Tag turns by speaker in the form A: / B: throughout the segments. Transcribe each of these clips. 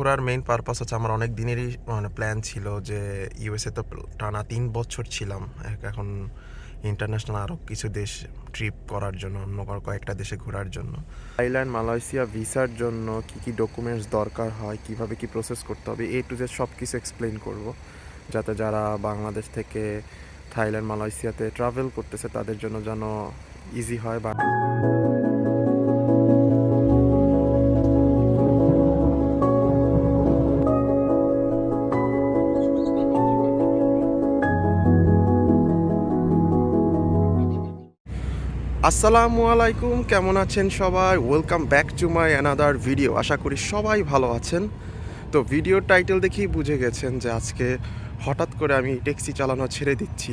A: ঘোরার main purpose হচ্ছে আমার অনেক দিনেরই মানে প্ল্যান ছিল যে ইউএসএ তো টানা তিন বছর ছিলাম। এখন ইন্টারন্যাশনাল আরও কিছু দেশ ট্রিপ করার জন্য, অন্য কয়েকটা দেশে ঘোরার জন্য। থাইল্যান্ড মালয়েশিয়া ভিসার জন্য কি কি ডকুমেন্টস দরকার হয়, কীভাবে কি প্রসেস করতে হবে এ টু জেড সব কিছু এক্সপ্লেন করব। যাতে যারা বাংলাদেশ থেকে থাইল্যান্ড মালয়েশিয়াতে ট্রাভেল করতেছে, তাদের জন্য যেন ইজি হয় বা আসসালামু আলাইকুম, কেমন আছেন সবাই? Welcome back to my another video আশা করি সবাই ভালো আছেন। তো ভিডিওর টাইটেল দেখেই বুঝে গেছেন যে আজকে হঠাৎ করে আমি ট্যাক্সি চালানো ছেড়ে দিচ্ছি।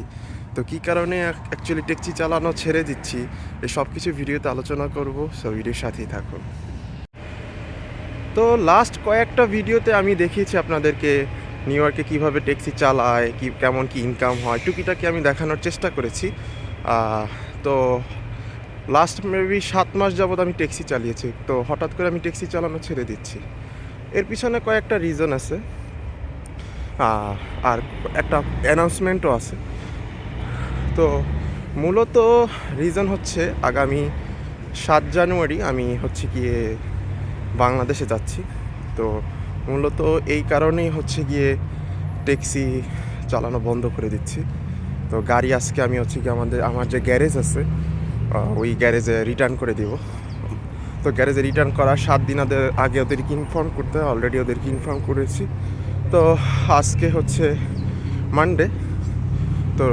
A: তো কী কারণে অ্যাকচুয়ালি ট্যাক্সি চালানো ছেড়ে দিচ্ছি, এই সব কিছু ভিডিওতে আলোচনা করব সো ভিডিওর সাথেই থাকুন। তো লাস্ট কয়েকটা ভিডিওতে আমি দেখিয়েছি আপনাদেরকে নিউ ইয়র্কে কীভাবে ট্যাক্সি চালায়, কি কেমন কি ইনকাম হয়, টুকিটাকি আমি দেখানোর চেষ্টা করেছি। তো লাস্ট মেবি সাত মাস যাবৎ আমি ট্যাক্সি চালিয়েছি, তো হঠাৎ করে আমি ট্যাক্সি চালানো ছেড়ে দিচ্ছি। এর পিছনে কয়েকটা রিজন আছে। আর একটা অ্যানাউন্সমেন্টও আছে। তো মূলত রিজন হচ্ছে, আগামী সাত জানুয়ারি আমি হচ্ছে গিয়ে বাংলাদেশে যাচ্ছি। তো মূলত এই কারণেই হচ্ছে গিয়ে ট্যাক্সি চালানো বন্ধ করে দিচ্ছি। তো গাড়ি আজকে আমি হচ্ছে কি আমাদের, আমার যে গ্যারেজ আছে ওই গ্যারেজে রিটার্ন করে দিব। তো গ্যারেজে রিটার্ন করার সাত দিন আগে ওদেরকে ইনফর্ম করতে হয় অলরেডি ওদেরকে ইনফর্ম করেছি। তো আজকে হচ্ছে মানডে তো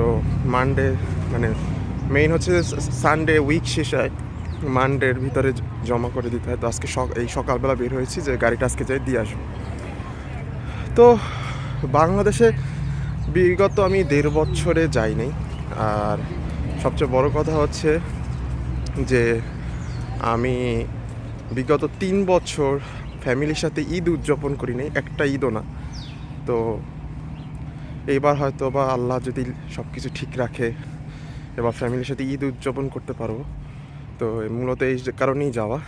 A: মানডে মানে মেইন হচ্ছে সানডে উইক শেষ হয় মানডের ভিতরে জমা করে দিতে হয়। তো আজকে এই সকালবেলা বের হয়েছি যে গাড়িটা আজকে যাই দিয়ে আসব। তো বাংলাদেশে বিগত আমি দেড় বছরে যাই নাই। আর সবচেয়ে বড় কথা হচ্ছে যে আমি বিগত তিন বছর ফ্যামিলির সাথে ঈদ উদযাপন করি নাই একটা ঈদও না। তো এবার হয়তো বা আল্লাহ যদি সব কিছু ঠিক রাখে, এবার ফ্যামিলির সাথে ঈদ উদযাপন করতে পারব। তো মূলত এই কারণেই যাওয়া।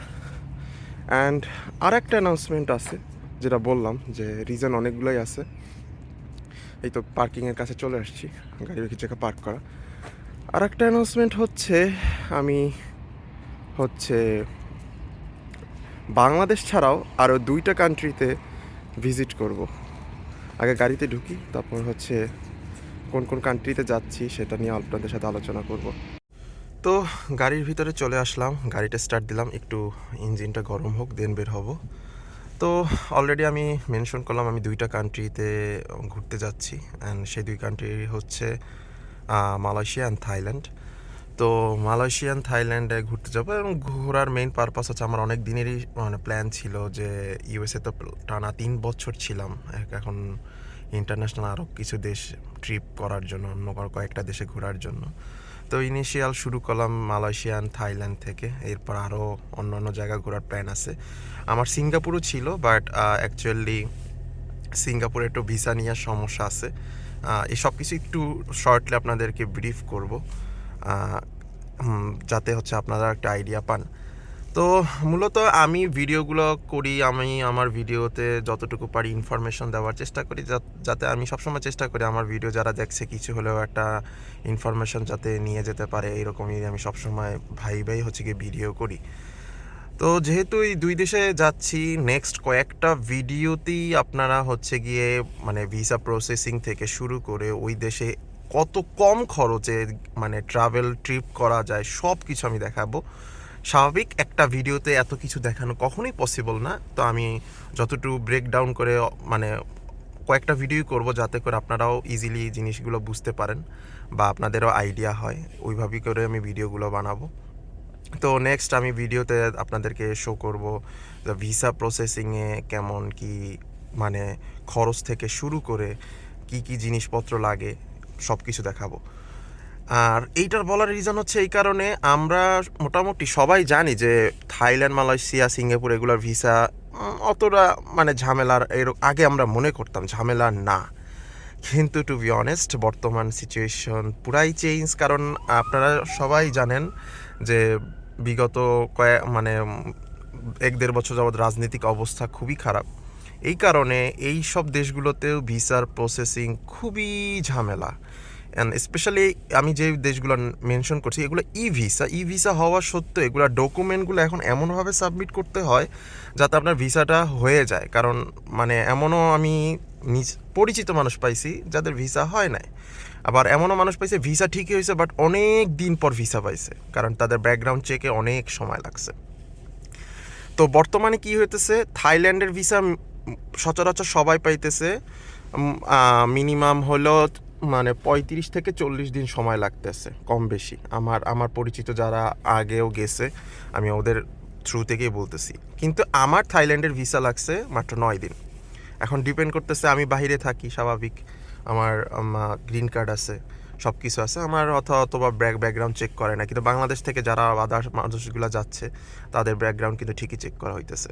A: অ্যান্ড আর একটা অ্যানাউন্সমেন্ট আছে, যেটা বললাম যে রিজন অনেকগুলোই আছে। এই তো পার্কিংয়ের কাছে চলে আসছি, গাড়ি কিছু জায়গায় পার্ক করা। আর একটা অ্যানাউন্সমেন্ট হচ্ছে, আমি হচ্ছে বাংলাদেশ ছাড়াও আরও দুইটা কান্ট্রিতে ভিজিট করব। আগে গাড়িতে ঢুকি, তারপর হচ্ছে কোন কোন কান্ট্রিতে যাচ্ছি সেটা নিয়ে আপনাদের সাথে আলোচনা করব। তো গাড়ির ভিতরে চলে আসলাম, গাড়িটা স্টার্ট দিলাম, একটু ইঞ্জিনটা গরম হোক দেন বের হব। তো অলরেডি আমি মেনশন করলাম, আমি দুইটা কান্ট্রিতে ঘুরতে যাচ্ছি অ্যান্ড সেই দুই কান্ট্রি হচ্ছে মালয়েশিয়া অ্যান্ড থাইল্যান্ড তো মালয়েশিয়ান, থাইল্যান্ডে ঘুরতে যাব এবং ঘোরার মেইন পারপাস হচ্ছে আমার অনেক দিনেরই মানে প্ল্যান ছিল যে ইউএসএ তো টানা তিন বছর ছিলাম। এখন ইন্টারন্যাশনাল আরও কিছু দেশ ট্রিপ করার জন্য, অন্য কয়েকটা দেশে ঘোরার জন্য। তো ইনিশিয়াল শুরু করলাম মালয়েশিয়ান, থাইল্যান্ড থেকে। এরপর আরও অন্য অন্য জায়গা ঘোরার প্ল্যান আছে। আমার সিঙ্গাপুরও ছিল বাট অ্যাকচুয়ালি সিঙ্গাপুরে একটু ভিসা নেওয়ার সমস্যা আছে। এই সব কিছু একটু শর্টলি আপনাদেরকে ব্রিফ করব। যাতে হচ্ছে আপনারা একটা আইডিয়া পান। তো মূলত আমি ভিডিওগুলো করি, আমি আমার ভিডিওতে যতটুকু পারি ইনফরমেশন দেওয়ার চেষ্টা করি যাতে আমি সবসময় চেষ্টা করি আমার ভিডিও যারা দেখছে কিছু হলেও একটা ইনফরমেশন যাতে নিয়ে যেতে পারে, এরকমই আমি সবসময় ভাই ভাই হচ্ছে গিয়ে ভিডিও করি। তো যেহেতু এই দুই দেশে যাচ্ছি নেক্সট কয়েকটা ভিডিওতেই আপনারা হচ্ছে গিয়ে মানে ভিসা প্রসেসিং থেকে শুরু করে ওই দেশে কত কম খরচে মানে ট্রাভেল ট্রিপ করা যায় সব কিছু আমি দেখাবো। স্বাভাবিক একটা ভিডিওতে এত কিছু দেখানো কখনোই পসিবল না। তো আমি যতটুকু ব্রেক ডাউন করে মানে কয়েকটা ভিডিও করব যাতে করে আপনারাও ইজিলি জিনিসগুলো বুঝতে পারেন বা আপনাদেরও আইডিয়া হয়। ওইভাবেই করে আমি ভিডিওগুলো বানাবো। তো নেক্সট আমি ভিডিওতে আপনাদেরকে শো করব ভিসা প্রসেসিংয়ে কেমন কি মানে খরচ থেকে শুরু করে কি কি জিনিসপত্র লাগে। সব কিছু দেখাবো। আর এইটার বলার রিজন হচ্ছে এই কারণে আমরা মোটামুটি সবাই জানি যে থাইল্যান্ড, মালয়েশিয়া, সিঙ্গাপুর এগুলোর ভিসা অতটা মানে ঝামেলার এর আগে আমরা মনে করতাম ঝামেলা না। কিন্তু টু বি অনেস্ট বর্তমান সিচুয়েশন পুরাই চেঞ্জ কারণ আপনারা সবাই জানেন যে বিগত কয়েক মানে এক দেড় বছর যাবৎ রাজনৈতিক অবস্থা খুবই খারাপ। এই কারণে এই সব দেশগুলোতেও ভিসার প্রসেসিং খুবই ঝামেলা। অ্যান্ড স্পেশালি আমি যে দেশগুলো মেনশন করছি, এগুলো ই ভিসা ই ভিসা হওয়া সত্ত্বেও এগুলো ডকুমেন্টগুলো এখন এমনভাবে সাবমিট করতে হয়, যাতে আপনার ভিসাটা হয়ে যায়। কারণ মানে এমনও আমি নিজ পরিচিত মানুষ পাইছি যাদের ভিসা হয় নাই। আবার এমনও মানুষ পাইছে ভিসা ঠিকই হয়েছে বাট অনেক দিন পর ভিসা পাইছে, কারণ তাদের ব্যাকগ্রাউন্ড চেকে অনেক সময় লাগছে। তো বর্তমানে কি হইতেছে, থাইল্যান্ডের ভিসা সচরাচর সবাই পাইতেছে মিনিমাম হলো মানে পঁয়ত্রিশ থেকে চল্লিশ দিন সময় লাগতেছে, কম বেশি। আমার আমার পরিচিত যারা আগেও গেছে, আমি ওদের থ্রু থেকেই বলতেছি। কিন্তু আমার থাইল্যান্ডের ভিসা লাগছে মাত্র নয় দিন। এখন ডিপেন্ড করতেছে, আমি বাইরে থাকি, স্বাভাবিক। আমার গ্রিন কার্ড আছে। সব কিছু আছে। আমার অথবা ব্যাক, ব্যাকগ্রাউন্ড চেক করে না কিন্তু বাংলাদেশ থেকে যারা আদার্স মানুষগুলো যাচ্ছে, তাদের ব্যাকগ্রাউন্ড কিন্তু ঠিকই চেক করা হইতেছে।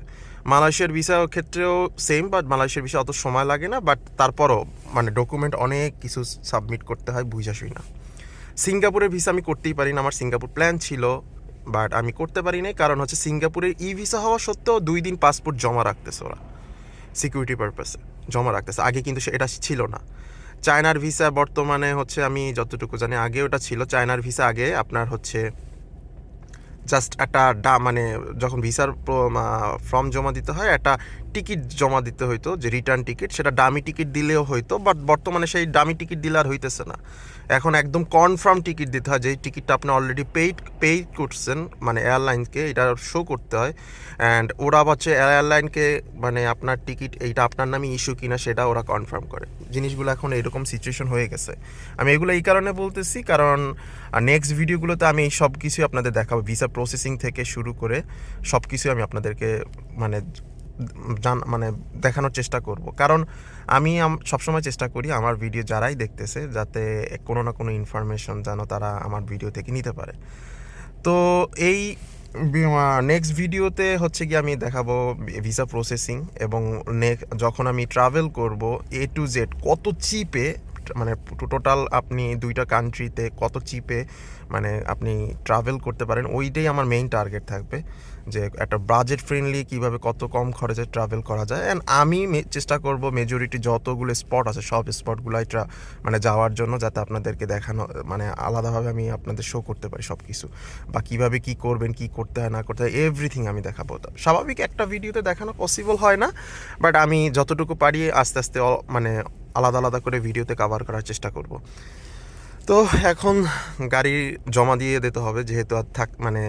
A: মালয়েশিয়ার ভিসা ক্ষেত্রেও সেম বাট মালয়েশিয়ার ভিসা অত সময় লাগে না বাট তারপরও মানে ডকুমেন্ট অনেক কিছু সাবমিট করতে হয় বুঝাশুই না। সিঙ্গাপুরের ভিসা আমি করতেই পারি না, আমার সিঙ্গাপুর প্ল্যান ছিল বাট আমি করতে পারি নাই। কারণ হচ্ছে সিঙ্গাপুরের ই ভিসা হওয়া সত্ত্বেও দুই দিন পাসপোর্ট জমা রাখতেছে ওরা সিকিউরিটি পারপাসে জমা রাখতেছে। আগে কিন্তু এটা ছিল না। চায়নার ভিসা বর্তমানে হচ্ছে আমি যতটুকু জানি, আগে ওটা ছিল। চায়নার ভিসা আগে আপনার হচ্ছে জাস্ট একটা ডা মানে যখন ভিসার ফর্ম জমা দিতে হয়, একটা টিকিট জমা দিতে হইতো, যে রিটার্ন টিকিট সেটা ডামি টিকিট দিলেও হইতো বাট বর্তমানে সেই ডামি টিকিট দিলে আর হইতেছে না। এখন একদম কনফার্ম টিকিট দিতে হয় যেই টিকিটটা আপনি অলরেডি পেইড পেইড করছেন মানে এয়ারলাইনকে এটা শো করতে হয় অ্যান্ড ওরা হচ্ছে এয়ারলাইনকে মানে আপনার টিকিট, এইটা আপনার নামে ইস্যু কিনা, সেটা ওরা কনফার্ম করে। জিনিসগুলো এখন এরকম সিচুয়েশন হয়ে গেছে। আমি এগুলো এই কারণে বলতেছি, কারণ নেক্সট ভিডিওগুলোতে আমি এই সব কিছুই আপনাদের দেখাবো ভিসা প্রসেসিং থেকে শুরু করে সব কিছুই আমি আপনাদেরকে মানে জান মানে দেখানোর চেষ্টা করব। কারণ আমি সবসময় চেষ্টা করি আমার ভিডিও যারাই দেখতেছে যাতে কোনো না কোনো ইনফরমেশন যেন তারা আমার ভিডিও থেকে নিতে পারে। তো এই নেক্সট ভিডিওতে হচ্ছে কি আমি দেখাবো ভিসা প্রসেসিং এবং যখন আমি ট্রাভেল করব এ টু জেড কত চিপে মানে টোটাল আপনি দুইটা কান্ট্রিতে কত চিপে মানে আপনি ট্রাভেল করতে পারেন, ওইটাই আমার মেইন টার্গেট থাকবে। যে একটা বাজেট ফ্রেন্ডলি কীভাবে কত কম খরচে ট্রাভেল করা যায়। অ্যান্ড আমি চেষ্টা করব মেজরিটি যতগুলো স্পট আছে, সব স্পটগুলাই ট্রা মানে যাওয়ার জন্য যাতে আপনাদেরকে দেখানো মানে আলাদাভাবে আমি আপনাদের শো করতে পারি সব কিছু বা কীভাবে কি করবেন, কি করতে হয়, না করতে হয় এভরিথিং আমি দেখাবো। স্বাভাবিক একটা ভিডিওতে দেখানো পসিবল হয় না। বাট আমি যতটুকু পারি আস্তে আস্তে মানে আলাদা আলাদা করে ভিডিওতে কভার করার চেষ্টা করব। তো এখন গাড়ি জমা দিয়ে দিতে হবে, যেহেতু আর থাক মানে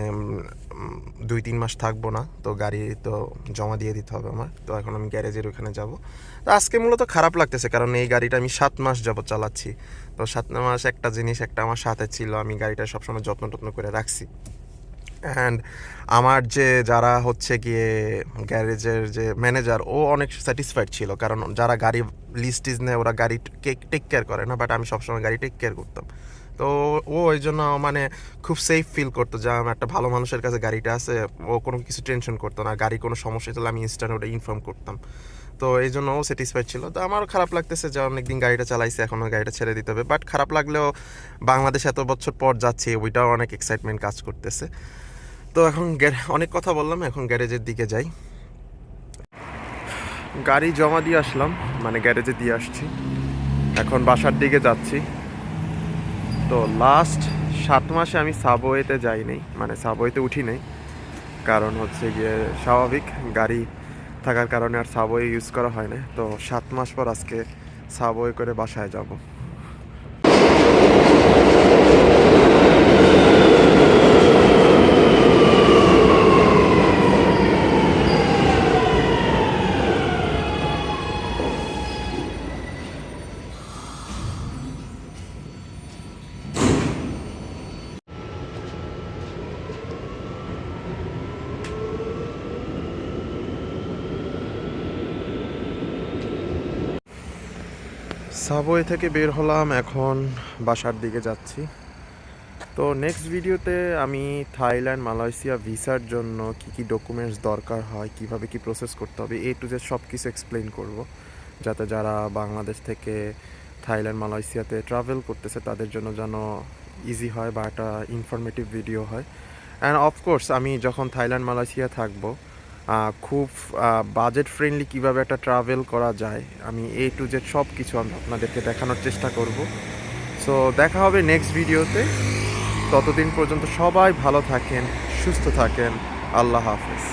A: দুই, তিন মাস থাকব না, তো গাড়ি তো জমা দিয়ে দিতে হবে আমার। তো এখন আমি গ্যারেজের ওখানে যাব। তো আজকে মূলত খারাপ লাগতেছে, কারণ এই গাড়িটা আমি সাত মাস যাবত চালাচ্ছি। তো সাত মাস একটা জিনিস একটা আমার সাথে ছিল, আমি গাড়িটা সবসময় যত্ন টত্ন করে রাখছি। অ্যান্ড আমার যে যারা হচ্ছে গিয়ে গ্যারেজের যে ম্যানেজার ও অনেক স্যাটিসফাইড ছিল। কারণ যারা গাড়ি লিস্ট নেয়, ওরা গাড়ি টেক কেয়ার করে না বাট আমি সবসময় গাড়ি টেক কেয়ার করতাম। তো ও ওই জন্য মানে খুব সেফ ফিল করতো যে, আমার একটা ভালো মানুষের কাছে গাড়িটা আছে, ও কোনো কিছু টেনশন করতো না, গাড়ি কোনো সমস্যা হলে আমি ইনস্ট্যান্ট ওটা ইনফর্ম করতাম। তো এই জন্য ও স্যাটিসফাইড ছিল। তো আমারও খারাপ লাগতেছে যে, অনেকদিন গাড়িটা চালাইছে এখনও গাড়িটা ছেড়ে দিতে হবে। বাট খারাপ লাগলেও বাংলাদেশ এত বছর পর যাচ্ছি, ওইটাও অনেক এক্সাইটমেন্ট কাজ করতেছে। তো এখন অনেক কথা বললাম, এখন গ্যারেজের দিকে যাই। গাড়ি জমা দিয়ে আসলাম মানে গ্যারেজে দিয়ে আসছি। এখন বাসার দিকে যাচ্ছি। তো লাস্ট সাত মাসে আমি সাবওয়েতে যাইনি মানে সাবওয়েতে উঠি নাই। কারণ হচ্ছে গিয়ে স্বাভাবিক, গাড়ি থাকার কারণে আর সাবওয়ে ইউজ করা হয় না। তো সাত মাস পর আজকে সাবওয়ে করে বাসায় যাব। সাবওয়ে থেকে বের হলাম, এখন বাসার দিকে যাচ্ছি। তো নেক্সট ভিডিওতে আমি থাইল্যান্ড, মালয়েশিয়া ভিসার জন্য কি কি ডকুমেন্টস দরকার হয়, কীভাবে কি প্রসেস করতে হবে এ টু জেড সব কিছু এক্সপ্লেন করব। যাতে যারা বাংলাদেশ থেকে থাইল্যান্ড, মালয়েশিয়াতে ট্রাভেল করতেছে, তাদের জন্য যেন ইজি হয় বা একটা ইনফরমেটিভ ভিডিও হয়। অ্যান্ড অফকোর্স আমি যখন থাইল্যান্ড, মালয়েশিয়া থাকব খুব বাজেট ফ্রেন্ডলি কীভাবে একটা ট্রাভেল করা যায়, আমি এ টু জেড সব কিছু আমি আপনাদেরকে দেখানোর চেষ্টা করব। সো দেখা হবে নেক্সট ভিডিওতে ততদিন পর্যন্ত সবাই ভালো থাকেন, সুস্থ থাকেন। আল্লাহ হাফেজ।